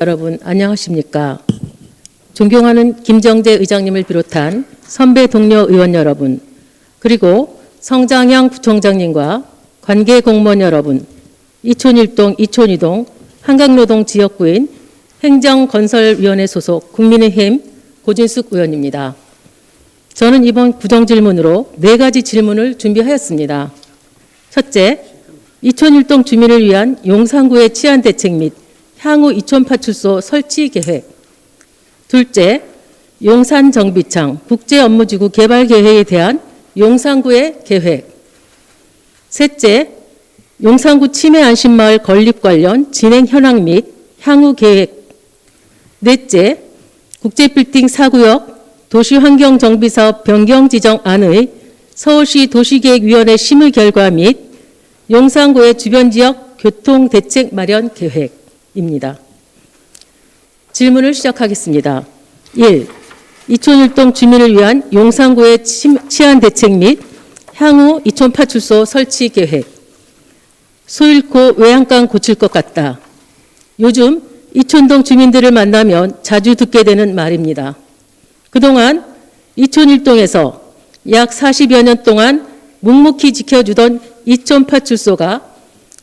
여러분 안녕하십니까? 존경하는 김정재 의장님을 비롯한 선배 동료 의원 여러분, 그리고 성장형 부총장님과 관계 공무원 여러분, 이촌일동, 이촌이동, 한강노동 지역구인 행정건설위원회 소속 국민의힘 고진숙 의원입니다. 저는 이번 구정질문으로 네 가지 질문을 준비하였습니다. 첫째, 이촌일동 주민을 위한 용산구의 치안 대책 및 향후 이촌파출소 설치 계획. 둘째, 용산 정비창 국제 업무지구 개발 계획에 대한 용산구의 계획. 셋째, 용산구 치매 안심마을 건립 관련 진행 현황 및 향후 계획. 넷째, 국제빌딩 4구역 도시환경정비사업 변경 지정안의 서울시 도시계획위원회 심의 결과 및 용산구의 주변 지역 교통대책 마련 계획 입니다. 질문을 시작하겠습니다. 1. 이촌일동 주민을 위한 용산구의 침- 치안 대책 및 향후 이촌 파출소 설치 계획. 소 잃고 외양간 고칠 것 같다. 요즘 이촌동 주민들을 만나면 자주 듣게 되는 말입니다. 그동안 이촌일동에서 약 40여 년 동안 묵묵히 지켜주던 이촌 파출소가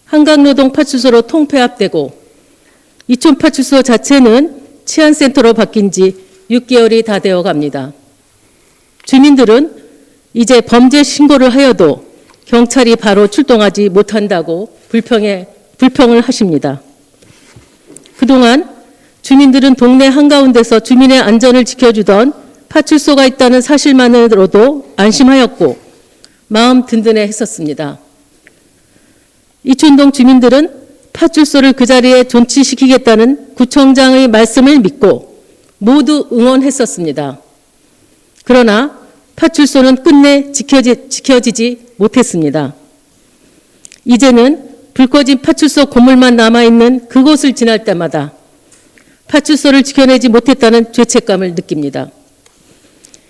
한강노동 파출소로 통폐합되고 이촌 파출소 자체는 치안센터로 바뀐 지 6개월이 다 되어 갑니다. 주민들은 이제 범죄 신고를 하여도 경찰이 바로 출동하지 못한다고 불평에, 불평을 하십니다. 그동안 주민들은 동네 한가운데서 주민의 안전을 지켜주던 파출소가 있다는 사실만으로도 안심하였고 마음 든든해 했었습니다. 이촌동 주민들은 파출소를 그 자리에 존치시키겠다는 구청장의 말씀을 믿고 모두 응원했었습니다. 그러나 파출소는 끝내 지켜지, 지켜지지 못했습니다. 이제는 불 꺼진 파출소 건물만 남아있는 그곳을 지날 때마다 파출소를 지켜내지 못했다는 죄책감을 느낍니다.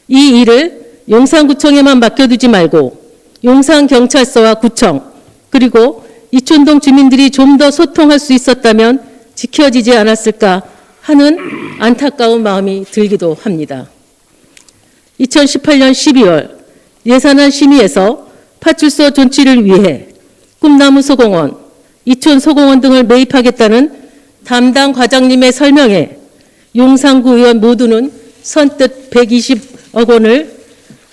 이 일을 용산구청에만 맡겨두지 말고 용산경찰서와 구청 그리고 이촌동 주민들이 좀 더 소통할 수 있었다면 지켜지지 않았을까 하는 안타까운 마음이 들기도 합니다. 2018년 12월 예산안 심의에서 파출소 존치를 위해 꿈나무 소공원, 이촌 소공원 등을 매입하겠다는 담당 과장님의 설명에 용산구 의원 모두는 선뜻 120억 원을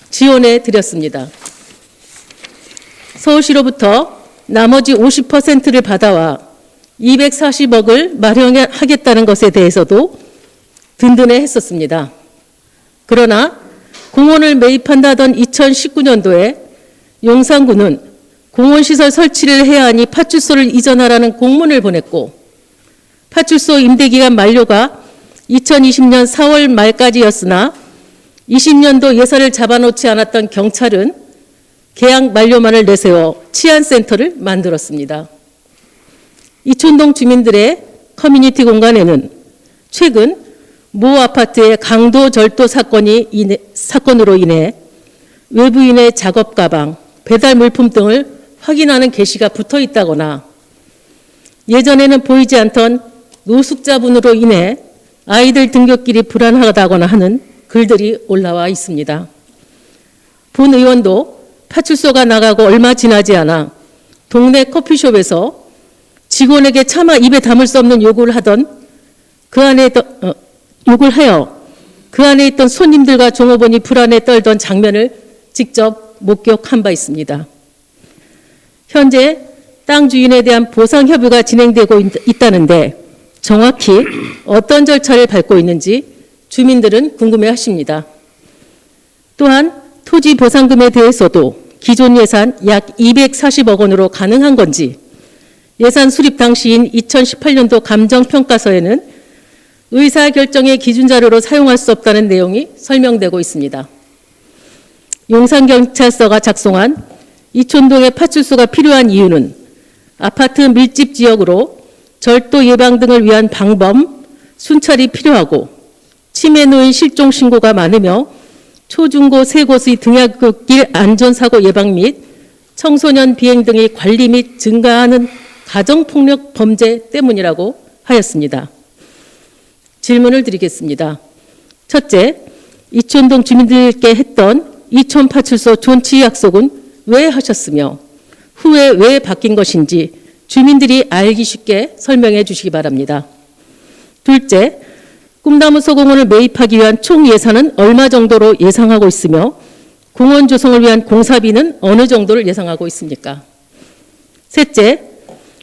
지원해 드렸습니다. 서울시로부터 나머지 50%를 받아와 240억을 마련하겠다는 것에 대해서도 든든해 했었습니다. 그러나 공원을 매입한다던 2019년도에 용산구는 공원시설 설치를 해야 하니 파출소를 이전하라는 공문을 보냈고 파출소 임대기간 만료가 2020년 4월 말까지였으나 20년도 예산을 잡아놓지 않았던 경찰은 계약 만료만을 내세워 치안센터를 만들었습니다. 이촌동 주민들의 커뮤니티 공간에는 최근 모 아파트의 강도 절도 사건이 인해, 사건으로 인해 외부인의 작업 가방, 배달 물품 등을 확인하는 게시가 붙어 있다거나 예전에는 보이지 않던 노숙자분으로 인해 아이들 등굣길이 불안하다거나 하는 글들이 올라와 있습니다. 본 의원도 파출소가 나가고 얼마 지나지 않아 동네 커피숍에서 직원에게 차마 입에 담을 수 없는 요구를 하던 그 안에 있던, 어, 욕을 하여 그 안에 있던 손님들과 종업원이 불안에 떨던 장면을 직접 목격한 바 있습니다. 현재 땅 주인에 대한 보상 협의가 진행되고 있- 있다는데 정확히 어떤 절차를 밟고 있는지 주민들은 궁금해 하십니다. 또한 토지 보상금에 대해서도 기존 예산 약 240억 원으로 가능한 건지 예산 수립 당시인 2018년도 감정평가서에는 의사결정의 기준자료로 사용할 수 없다는 내용이 설명되고 있습니다. 용산경찰서가 작성한 이촌동의 파출소가 필요한 이유는 아파트 밀집 지역으로 절도 예방 등을 위한 방범, 순찰이 필요하고 치매 노인 실종 신고가 많으며 초중고 세 곳의 등하굣길 안전사고 예방 및 청소년 비행 등의 관리 및 증가하는 가정폭력 범죄 때문이라고 하였습니다. 질문을 드리겠습니다. 첫째, 이촌동 주민들께 했던 이촌 파출소 존치 약속은 왜 하셨으며 후에 왜 바뀐 것인지 주민들이 알기 쉽게 설명해 주시기 바랍니다. 둘째, 꿈나무 소공원을 매입하기 위한 총 예산은 얼마 정도로 예상하고 있으며 공원 조성을 위한 공사비는 어느 정도를 예상하고 있습니까? 셋째,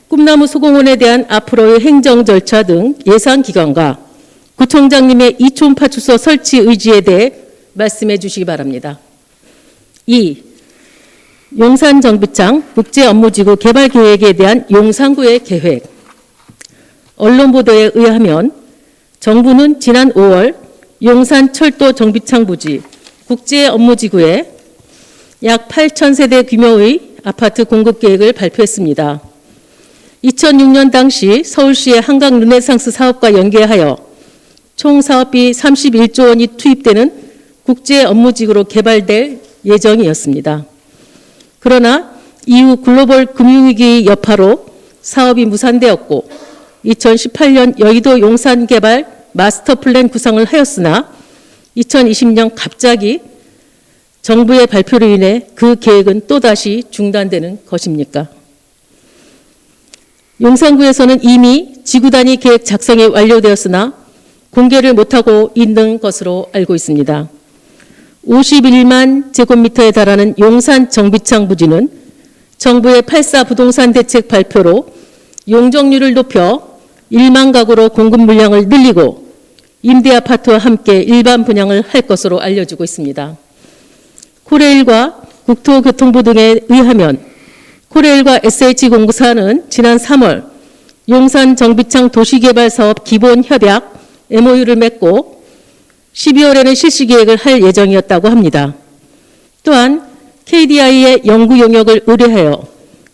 꿈나무 소공원에 대한 앞으로의 행정 절차 등 예산 기간과 구청장님의 이촌 파출소 설치 의지에 대해 말씀해 주시기 바랍니다. 2. 용산 정비창 국제 업무지구 개발 계획에 대한 용산구의 계획. 언론 보도에 의하면 정부는 지난 5월 용산 철도 정비창 부지 국제 업무지구에 약 8천 세대 규모의 아파트 공급 계획을 발표했습니다. 2006년 당시 서울시의 한강 르네상스 사업과 연계하여 총 사업비 31조 원이 투입되는 국제 업무지구로 개발될 예정이었습니다. 그러나 이후 글로벌 금융위기 여파로 사업이 무산되었고 2018년 여의도 용산 개발 마스터 플랜 구상을 하였으나 2020년 갑자기 정부의 발표로 인해 그 계획은 또다시 중단되는 것입니까? 용산구에서는 이미 지구 단위 계획 작성이 완료되었으나 공개를 못하고 있는 것으로 알고 있습니다. 51만 제곱미터에 달하는 용산 정비창 부지는 정부의 8사 부동산 대책 발표로 용적률을 높여 1만 가구로 공급 물량을 늘리고 임대 아파트와 함께 일반 분양을 할 것으로 알려지고 있습니다. 코레일과 국토교통부 등에 의하면 코레일과 SH공사는 지난 3월 용산 정비창 도시개발 사업 기본 협약 MOU를 맺고 12월에는 실시 계획을 할 예정이었다고 합니다. 또한 KDI의 연구 용역을 의뢰하여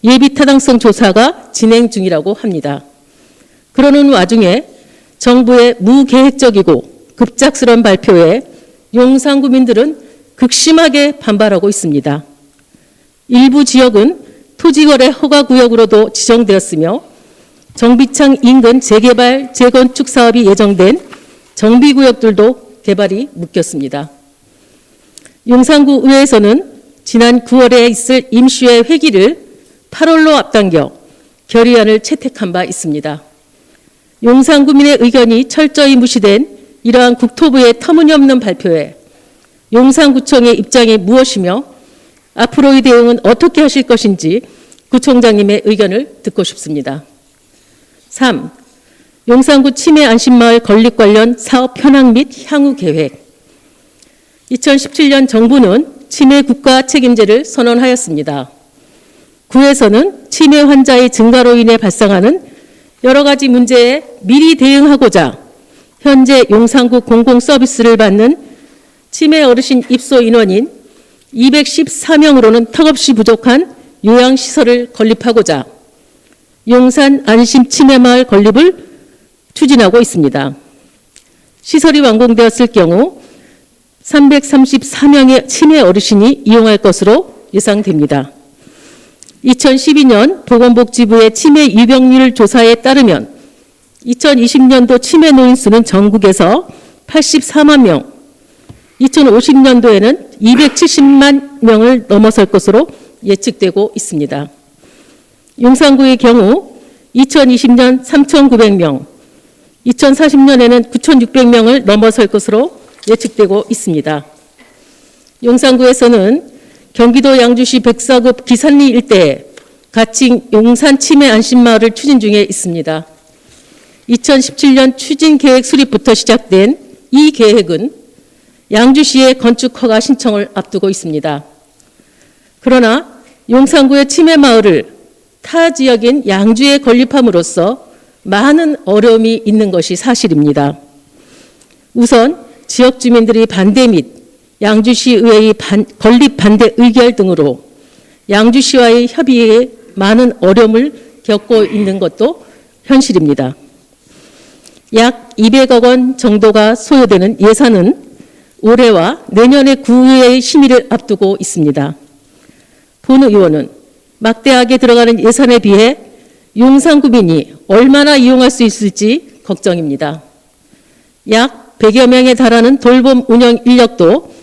예비 타당성 조사가 진행 중이라고 합니다. 그러는 와중에 정부의 무계획적이고 급작스러운 발표에 용산 구민들은 극심하게 반발하고 있습니다. 일부 지역은 토지거래 허가구역으로도 지정되었으며 정비창 인근 재개발, 재건축 사업이 예정된 정비구역들도 개발이 묶였습니다. 용산구 의회에서는 지난 9월에 있을 임시회 회기를 8월로 앞당겨 결의안을 채택한 바 있습니다. 용산구민의 의견이 철저히 무시된 이러한 국토부의 터무니없는 발표에 용산구청의 입장이 무엇이며 앞으로의 대응은 어떻게 하실 것인지 구청장님의 의견을 듣고 싶습니다. 3. 용산구 치매 안심마을 건립 관련 사업 현황 및 향후 계획. 2017년 정부는 치매 국가 책임제를 선언하였습니다. 구에서는 치매 환자의 증가로 인해 발생하는 여러 가지 문제에 미리 대응하고자 현재 용산구 공공 서비스를 받는 치매 어르신 입소 인원인 214명으로는 턱없이 부족한 요양시설을 건립하고자 용산 안심 치매마을 건립을 추진하고 있습니다. 시설이 완공되었을 경우 334명의 치매 어르신이 이용할 것으로 예상됩니다. 2012년 보건복지부의 치매 유병률 조사에 따르면 2020년도 치매 노인 수는 전국에서 84만 명, 2050년도에는 270만 명을 넘어설 것으로 예측되고 있습니다. 용산구의 경우 2020년 3,900명, 2040년에는 9,600명을 넘어설 것으로 예측되고 있습니다. 용산구에서는 경기도 양주시 백사급 기산리 일대에 가칭 용산 치매 안심마을을 추진 중에 있습니다. 2017년 추진 계획 수립부터 시작된 이 계획은 양주시의 건축 허가 신청을 앞두고 있습니다. 그러나 용산구의 치매 마을을 타 지역인 양주에 건립함으로써 많은 어려움이 있는 것이 사실입니다. 우선 지역 주민들이 반대 및 양주시 의회의 반, 건립 반대 의결 등으로 양주시와의 협의에 많은 어려움을 겪고 있는 것도 현실입니다. 약 200억 원 정도가 소요되는 예산은 올해와 내년에 구의회의 심의를 앞두고 있습니다. 본 의원은 막대하게 들어가는 예산에 비해 용산구민이 얼마나 이용할 수 있을지 걱정입니다. 약 100여 명에 달하는 돌봄 운영 인력도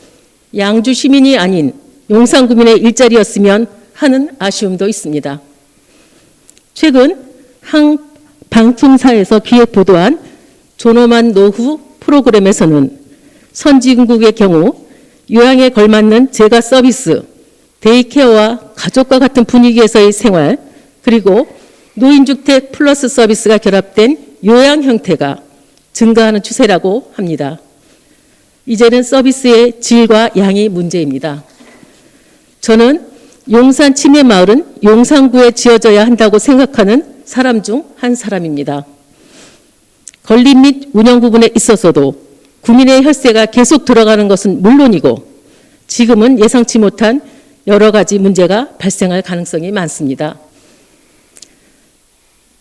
양주 시민이 아닌 용산구민의 일자리였으면 하는 아쉬움도 있습니다. 최근 한 방송사에서 기획 보도한 존엄한 노후 프로그램에서는 선진국의 경우 요양에 걸맞는 재가 서비스, 데이케어와 가족과 같은 분위기에서의 생활, 그리고 노인주택 플러스 서비스가 결합된 요양 형태가 증가하는 추세라고 합니다. 이제는 서비스의 질과 양이 문제입니다. 저는 용산 치매마을은 용산구에 지어져야 한다고 생각하는 사람 중 한 사람입니다. 건립 및 운영 부분에 있어서도 국민의 혈세가 계속 들어가는 것은 물론이고 지금은 예상치 못한 여러 가지 문제가 발생할 가능성이 많습니다.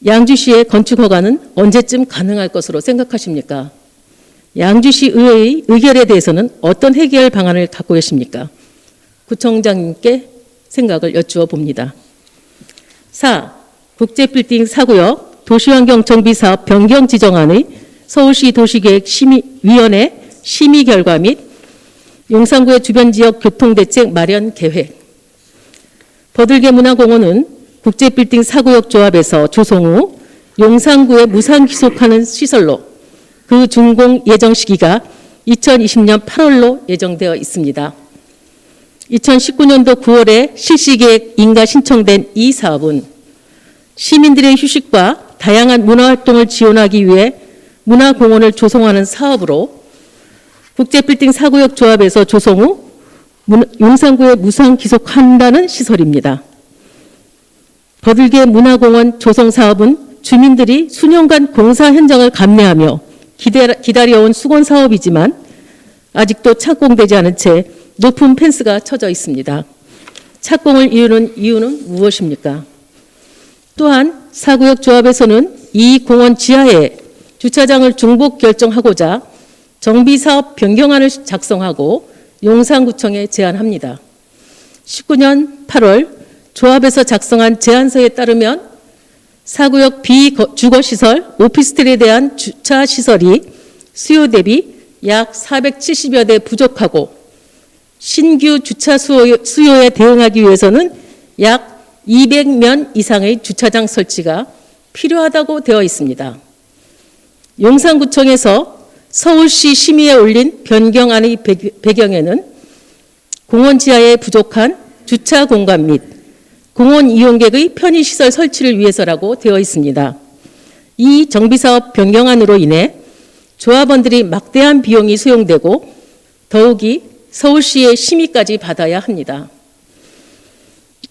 양주시의 건축 허가는 언제쯤 가능할 것으로 생각하십니까? 양주시 의회의 의결에 대해서는 어떤 해결 방안을 갖고 계십니까? 구청장님께 생각을 여쭈어 봅니다. 4. 국제빌딩 사구역 도시환경정비사업 변경 지정안의 서울시 도시계획 심의위원회 심의 결과 및 용산구의 주변 지역 교통대책 마련 계획. 버들개 문화공원은 국제빌딩 사구역 조합에서 조성 후 용산구에 무상 기속하는 시설로 그 준공 예정 시기가 2020년 8월로 예정되어 있습니다. 2019년도 9월에 실시계획 인가 신청된 이 사업은 시민들의 휴식과 다양한 문화활동을 지원하기 위해 문화공원을 조성하는 사업으로 국제빌딩 사구역 조합에서 조성 후 문- 용산구에 무상 기속한다는 시설입니다. 버들개 문화공원 조성 사업은 주민들이 수년간 공사 현장을 감내하며 기다려- 기다려온 수건 사업이지만 아직도 착공되지 않은 채 높은 펜스가 쳐져 있습니다. 착공을 이유는 이유는 무엇입니까? 또한 사구역 조합에서는 이 공원 지하에 주차장을 중복 결정하고자 정비 사업 변경안을 작성하고 용산구청에 제안합니다. 19년 8월 조합에서 작성한 제안서에 따르면 사구역 비주거시설 오피스텔에 대한 주차 시설이 수요 대비 약 470여 대 부족하고 신규 주차 수요- 수요에 대응하기 위해서는 약 200면 이상의 주차장 설치가 필요하다고 되어 있습니다. 용산구청에서 서울시 심의에 올린 변경안의 배- 배경에는 공원 지하에 부족한 주차 공간 및 공원 이용객의 편의시설 설치를 위해서라고 되어 있습니다. 이 정비사업 변경안으로 인해 조합원들이 막대한 비용이 소용되고 더욱이 서울시의 심의까지 받아야 합니다.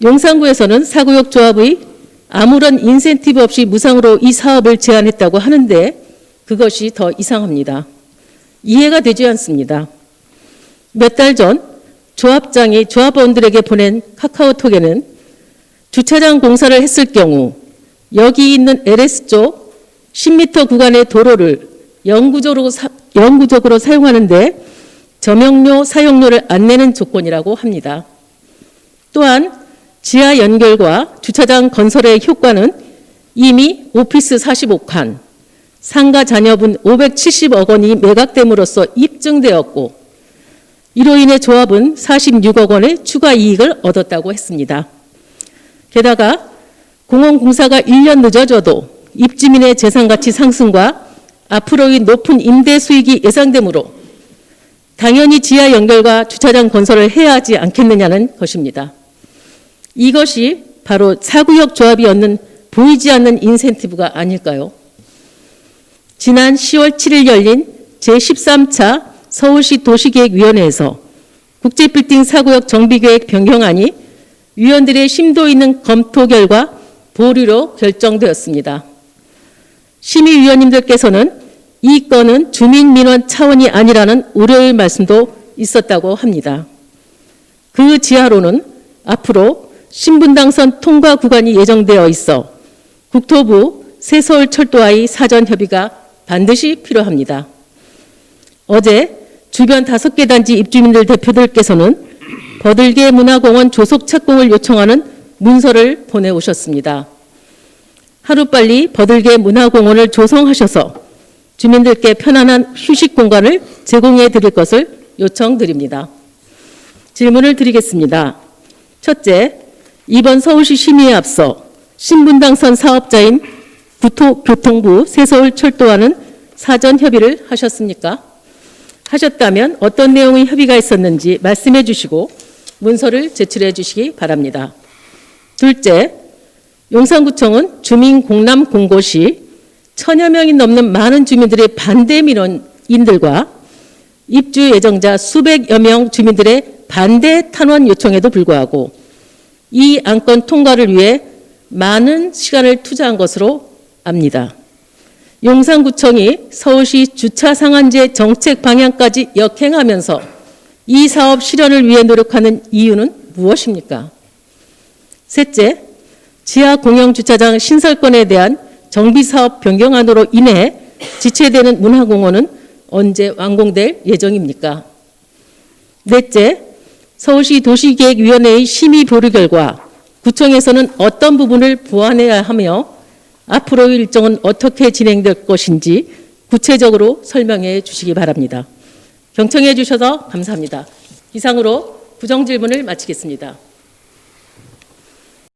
용산구에서는 사구역 조합의 아무런 인센티브 없이 무상으로 이 사업을 제안했다고 하는데 그것이 더 이상합니다. 이해가 되지 않습니다. 몇 달 전 조합장이 조합원들에게 보낸 카카오톡에는 주차장 공사를 했을 경우 여기 있는 LS 쪽 10m 구간의 도로를 영구적으로, 사, 영구적으로 사용하는데 점용료 사용료를 안 내는 조건이라고 합니다. 또한 지하 연결과 주차장 건설의 효과는 이미 오피스 45칸, 상가 잔여분 570억 원이 매각됨으로써 입증되었고 이로 인해 조합은 46억 원의 추가 이익을 얻었다고 했습니다. 게다가 공원 공사가 1년 늦어져도 입주민의 재산 가치 상승과 앞으로의 높은 임대 수익이 예상되므로 당연히 지하 연결과 주차장 건설을 해야 하지 않겠느냐는 것입니다. 이것이 바로 사구역 조합이 얻는 보이지 않는 인센티브가 아닐까요? 지난 10월 7일 열린 제13차 서울시 도시계획위원회에서 국제빌딩 사구역 정비계획 변경안이 위원들의 심도 있는 검토 결과 보류로 결정되었습니다. 심의위원님들께서는 이 건은 주민민원 차원이 아니라는 우려의 말씀도 있었다고 합니다. 그 지하로는 앞으로 신분당선 통과 구간이 예정되어 있어 국토부 새서울 철도와의 사전 협의가 반드시 필요합니다. 어제 주변 다섯 개 단지 입주민들 대표들께서는 버들개 문화공원 조속 착공을 요청하는 문서를 보내오셨습니다. 하루빨리 버들개 문화공원을 조성하셔서 주민들께 편안한 휴식 공간을 제공해 드릴 것을 요청드립니다. 질문을 드리겠습니다. 첫째, 이번 서울시 심의에 앞서 신분당선 사업자인 국토교통부 세서울철도와는 사전 협의를 하셨습니까? 하셨다면 어떤 내용의 협의가 있었는지 말씀해 주시고 문서를 제출해 주시기 바랍니다. 둘째, 용산구청은 주민 공람 공고 시 천여 명이 넘는 많은 주민들의 반대 민원인들과 입주 예정자 수백여 명 주민들의 반대 탄원 요청에도 불구하고 이 안건 통과를 위해 많은 시간을 투자한 것으로 압니다. 용산구청이 서울시 주차 상한제 정책 방향까지 역행하면서 이 사업 실현을 위해 노력하는 이유는 무엇입니까? 셋째, 지하 공영 주차장 신설건에 대한 정비 사업 변경안으로 인해 지체되는 문화공원은 언제 완공될 예정입니까? 넷째, 서울시 도시계획위원회의 심의 보류 결과 구청에서는 어떤 부분을 보완해야 하며 앞으로의 일정은 어떻게 진행될 것인지 구체적으로 설명해 주시기 바랍니다. 경청해 주셔서 감사합니다. 이상으로 부정 질문을 마치겠습니다.